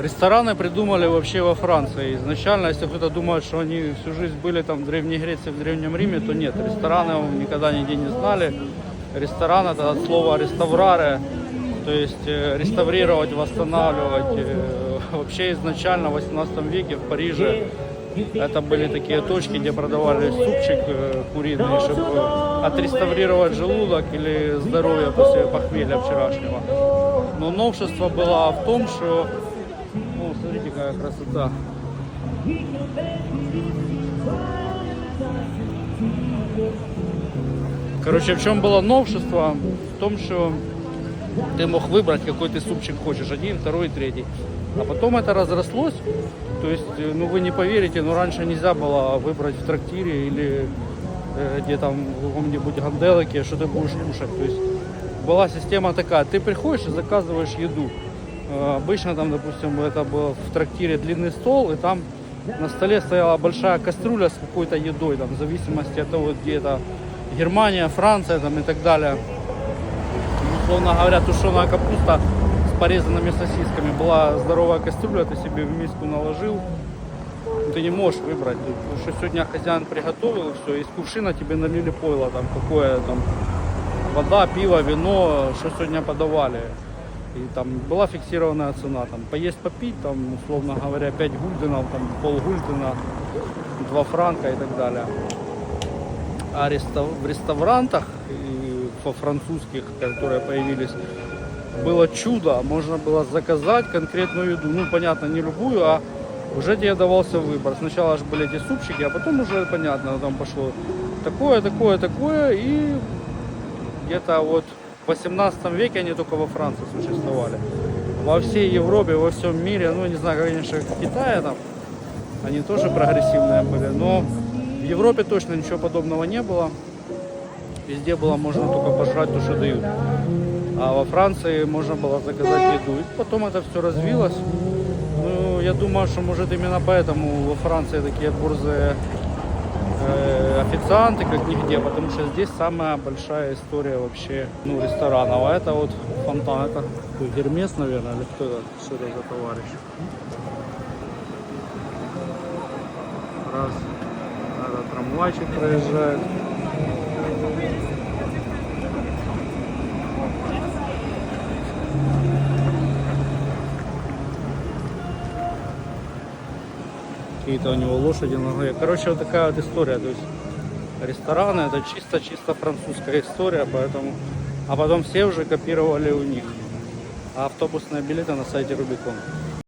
Рестораны придумали вообще во Франции. Изначально, если кто-то думает, что они всю жизнь были там в Древней Греции, в Древнем Riме, то нет. Рестораны никогда нигде не знали. Ресторан это от слова реставраре, то есть э, реставрировать, восстанавливать. Э, Вообще изначально в 18 веке в Париже это были такие точки, где продавали супчик э, куриный, чтобы отреставрировать желудок или здоровье после похмелья вчерашнего. Но новшество было в том, что... Смотрите, какая красота. Короче, в чем было новшество? В том, что ты мог выбрать, какой ты супчик хочешь, один, второй, третий. А потом это разрослось. То есть, э, ну вы не поверите, но раньше нельзя было выбрать в трактире или э, где там в каком-нибудь ганделике, что ты будешь кушать. То есть была система такая, ты приходишь и заказываешь еду. Э, Обычно там, допустим, это был в трактире длинный стол, и там на столе стояла большая кастрюля с какой-то едой, там, в зависимости от того, где это Германия, Франция там, и так далее. Условно говоря, тушеная капуста с порезанными сосисками. Была здоровая кастрюля, ты себе в миску наложил. Ты не можешь выбрать, потому что сегодня хозяин приготовил все, из кувшина тебе налили пойло, там какое там вода, пиво, вино, что сегодня подавали. И там была фиксированная цена, там поесть, попить, там, условно говоря, 5 гульденов, там пол гульдена, 2 франка и так далее. А рестав- в реставрантах и во французских, которые появились, было чудо. Можно было заказать конкретную еду. Ну, понятно, не любую, а уже тебе давался выбор. Сначала же были эти супчики, а потом уже, понятно, там пошло такое, такое, такое. И где-то вот в 18 веке они только во Франции существовали. Во всей Европе, во всем мире, ну, не знаю, конечно, в Китае там, они тоже прогрессивные были, но в Европе точно ничего подобного не было. Везде было можно только пожрать то, что дают. А во Франции можно было заказать еду. И потом это все развилось. Ну, я думаю, что может именно поэтому во Франции такие борзые э, официанты, как нигде, потому что здесь самая большая история вообще ну, ресторанов. А это вот фонтан, это Гермес, наверное, или кто это, что это за товарищ? Раз, это трамвайчик проезжает. Какие-то у него лошади на голове. Короче, вот такая вот история. То есть рестораны это чисто-чисто французская история, поэтому... А потом все уже копировали у них. А автобусные билеты на сайте Рубикон.